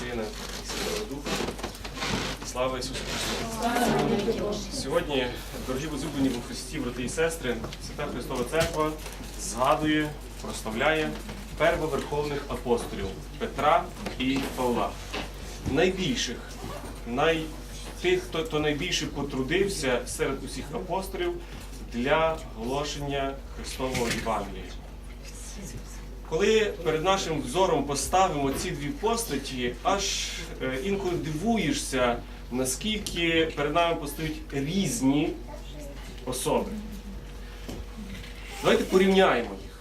Сина і Святого Духа. Слава Ісусу Христу! Сьогодні, дорогі возлюблені у Христі, брати і сестри, Свята Христова Церква згадує, прославляє первоверховних апостолів Петра і Павла. Найбільших, най... тих, хто, хто найбільше потрудився серед усіх апостолів для оголошення Христового Євангелія. Коли перед нашим взором поставимо ці дві постаті, аж е, інколи дивуєшся, наскільки перед нами постають різні особи. Давайте порівняємо їх.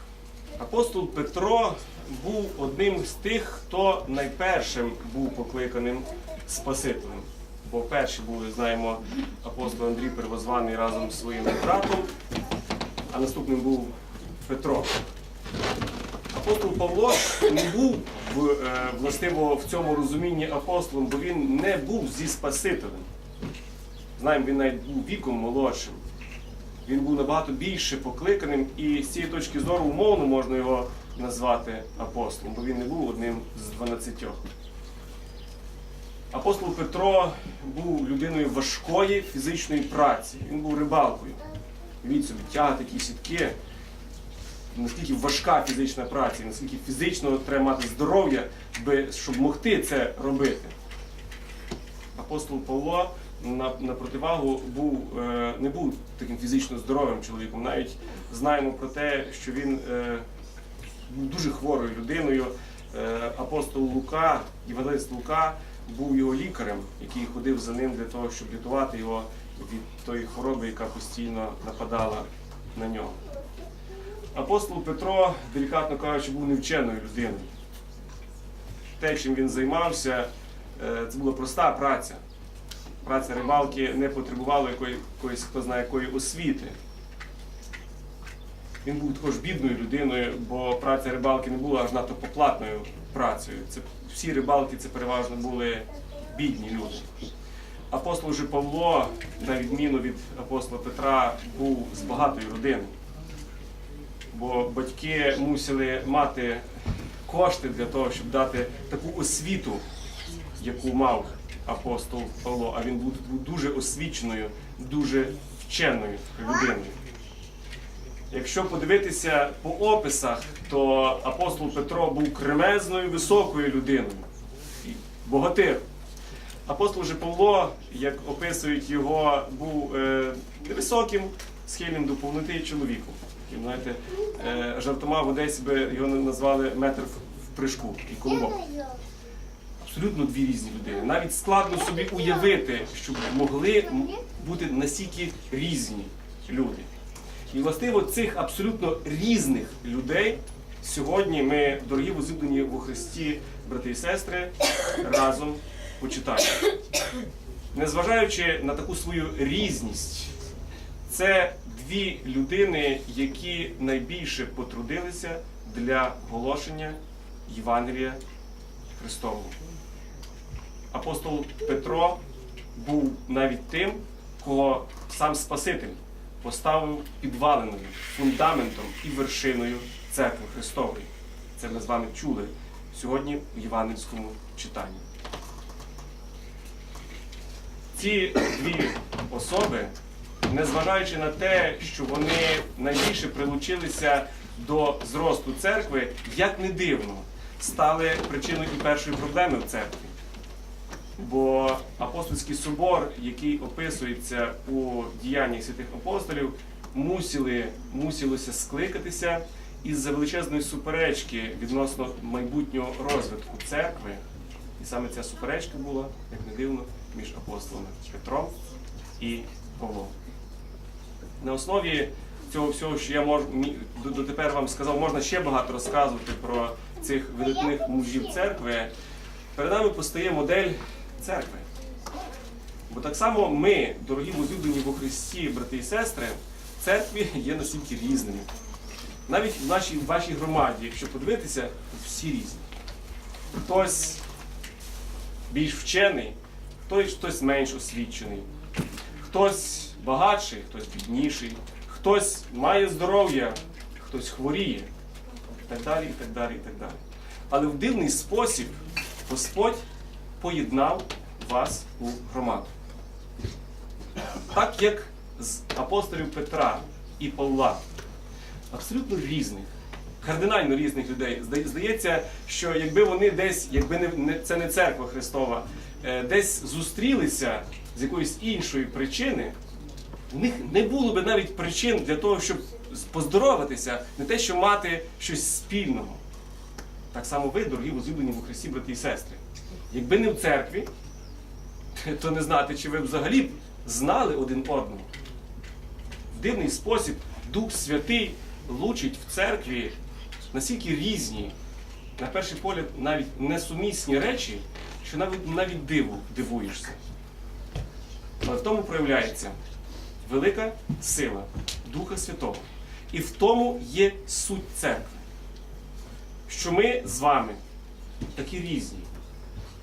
Апостол Петро був одним з тих, хто найпершим був покликаним Спасителем. Бо перший був, знаємо, апостол Андрій Первозваний разом з своїм братом, а наступним був Петро. Апостол Павло не був е, властиво в цьому розумінні апостолом, бо він не був зі Спасителем. Знаємо, він навіть був віком молодшим. Він був набагато більше покликаним, і з цієї точки зору умовно можна його назвати апостолом, бо він не був одним з дванадцятьох. Апостол Петро був людиною важкої фізичної праці. Він був рибалкою. Він собі тягати такі сітки наскільки важка фізична праця, наскільки фізично треба мати здоров'я, щоб могти це робити. Апостол Павло на, на противагу був, е, не був таким фізично здоровим чоловіком. Навіть знаємо про те, що він е, був дуже хворою людиною. Е, апостол Лука, Євангелист Лука, був його лікарем, який ходив за ним для того, щоб рятувати його від тої хвороби, яка постійно нападала на нього. Апостол Петро, делікатно кажучи, був невченою людиною. Те, чим він займався, е, це була проста праця. Праця рибалки не потребувала якоїсь, хто знає, якої освіти. Він був також бідною людиною, бо праця рибалки не була аж надто поплатною працею. Це, всі рибалки це переважно були бідні люди. Апостол же Павло, на відміну від апостола Петра, був з багатої родини бо батьки мусили мати кошти для того, щоб дати таку освіту, яку мав апостол Павло. А він був, дуже освіченою, дуже вченою людиною. Якщо подивитися по описах, то апостол Петро був кремезною високою людиною, богатир. Апостол же Павло, як описують його, був е, невисоким, схильним до повноти чоловіком. Таким, знаєте, е, жартома в Одесі би його назвали метр в- в прыжку і колобок. Абсолютно дві різні людини. Навіть складно собі уявити, щоб могли бути настільки різні люди. І властиво цих абсолютно різних людей сьогодні ми, дорогі возлюблені у Христі, брати і сестри, разом почитаємо. Незважаючи на таку свою різність, це дві людини, які найбільше потрудилися для оголошення Євангелія Христового. Апостол Петро був навіть тим, кого сам Спаситель поставив підваленою, фундаментом і вершиною церкви Христової. Це ми з вами чули сьогодні в євангельському читанні. Ці дві особи, незважаючи на те, що вони найбільше прилучилися до зросту церкви, як не дивно, стали причиною і першої проблеми в церкві. Бо апостольський собор, який описується у діяннях святих апостолів, мусили, мусилося скликатися із-за величезної суперечки відносно майбутнього розвитку церкви. І саме ця суперечка була, як не дивно, між апостолами Петром і Павлом. На основі цього всього, що я можу дотепер вам сказав, можна ще багато розказувати про цих видатних мужів церкви. Перед нами постає модель церкви. Бо так само ми, дорогі возлюблені во Христі, брати і сестри, церкві є настільки різними. Навіть в нашій в вашій громаді, якщо подивитися, всі різні. Хтось більш вчений, хтось, хтось менш освічений, хтось багатший, хтось бідніший, хтось має здоров'я, хтось хворіє, і так далі, і так далі, і так далі. Але в дивний спосіб Господь поєднав вас у громаду. Так як з апостолів Петра і Павла, абсолютно різних, кардинально різних людей. Здається, що якби вони десь, якби не, це не церква Христова, е, десь зустрілися з якоїсь іншої причини, в них не було би навіть причин для того, щоб поздороватися, не те, що мати щось спільного. Так само ви, дорогі возлюблені у Христі, брати і сестри. Якби не в церкві, то не знати, чи ви взагалі б знали один одного. В дивний спосіб Дух Святий лучить в церкві настільки різні, на перший погляд, навіть несумісні речі, що навіть навіть диву дивуєшся. Але в тому проявляється велика сила Духа Святого. І в тому є суть церкви. Що ми з вами такі різні,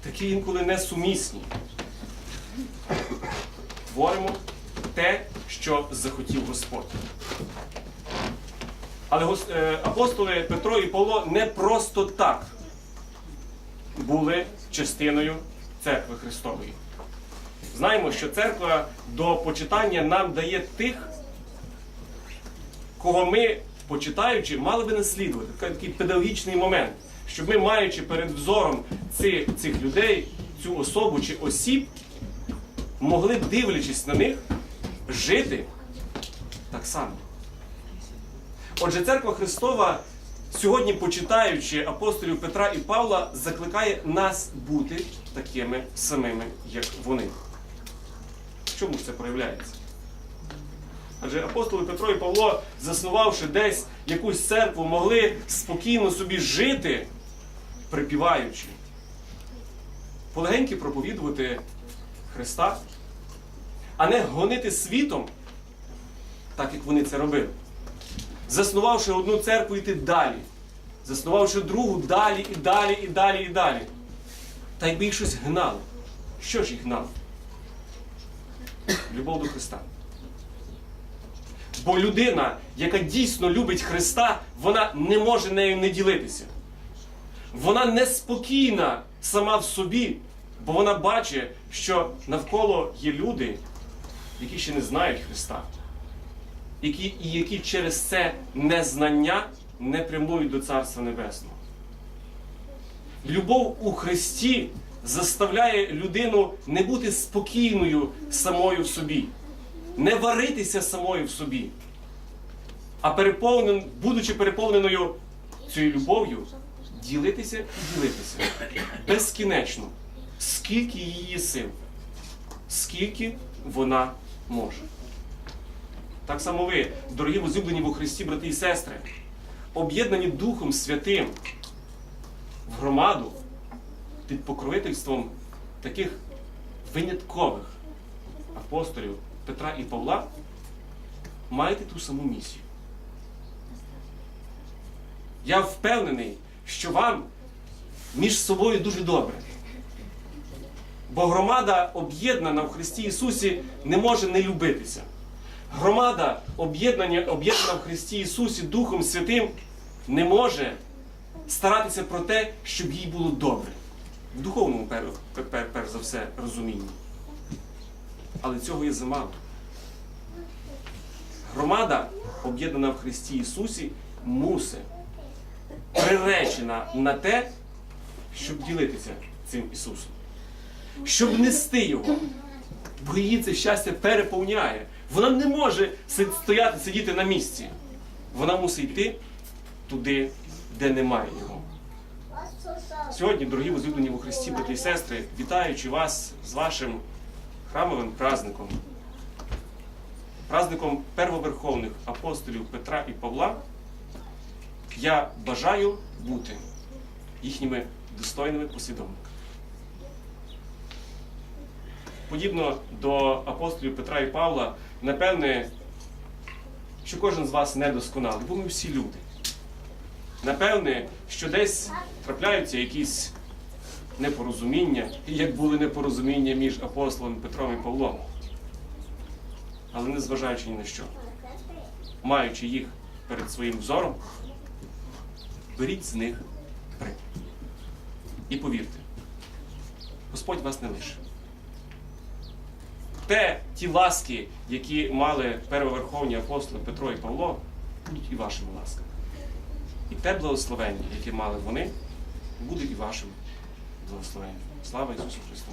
такі інколи несумісні. Творимо те, що захотів Господь. Але е, апостоли Петро і Павло не просто так були частиною церкви Христової. Знаємо, що церква до почитання нам дає тих, кого ми, почитаючи, мали би наслідувати. Такий педагогічний момент, щоб ми, маючи перед взором цих, цих людей, цю особу чи осіб, могли, дивлячись на них, жити так само. Отже, церква Христова, сьогодні почитаючи апостолів Петра і Павла, закликає нас бути такими самими, як вони. Чому ж це проявляється? Адже апостоли Петро і Павло, заснувавши десь якусь церкву, могли спокійно собі жити, припіваючи, полегеньки проповідувати Христа, а не гонити світом, так як вони це робили. Заснувавши одну церкву, йти далі, заснувавши другу далі і далі, і далі, і далі. Та якби їх щось гнало. Що ж їх гнало? Любов до Христа. Бо людина, яка дійсно любить Христа, вона не може нею не ділитися. Вона неспокійна сама в собі, бо вона бачить, що навколо є люди, які ще не знають Христа, які, і які через це незнання не прямують до Царства Небесного. Любов у Христі заставляє людину не бути спокійною самою в собі, не варитися самою в собі, а переповнен, будучи переповненою цією любов'ю, ділитися і ділитися безкінечно, скільки її сил, скільки вона може. Так само ви, дорогі возлюблені во Христі, брати і сестри, об'єднані Духом Святим в громаду під покровительством таких виняткових апостолів Петра і Павла, маєте ту саму місію. Я впевнений, що вам між собою дуже добре. Бо громада, об'єднана в Христі Ісусі, не може не любитися. Громада, об'єднана в Христі Ісусі Духом Святим, не може старатися про те, щоб їй було добре. В духовному, пер, пер, перш за все, розумінні. Але цього є замало. Громада, об'єднана в Христі Ісусі, мусить приречена на те, щоб ділитися цим Ісусом, щоб нести Його. Бо її це щастя переповняє. Вона не може стояти, сидіти на місці. Вона мусить йти туди, де немає його. Сьогодні, дорогі возлюблені у Христі, брати і сестри, вітаючи вас з вашим храмовим праздником, праздником первоверховних апостолів Петра і Павла, я бажаю бути їхніми достойними послідовниками. Подібно до апостолів Петра і Павла, напевне, що кожен з вас недосконалий, бо ми всі люди. Напевне, що десь трапляються якісь непорозуміння, як були непорозуміння між апостолом Петром і Павлом. Але не зважаючи ні на що, маючи їх перед своїм взором, беріть з них приклад. І повірте, Господь вас не лише. Те, ті ласки, які мали первоверховні апостоли Петро і Павло, будуть і вашими ласками. І те благословення, яке мали вони, буде і вашим благословенням. Слава Ісусу Христу!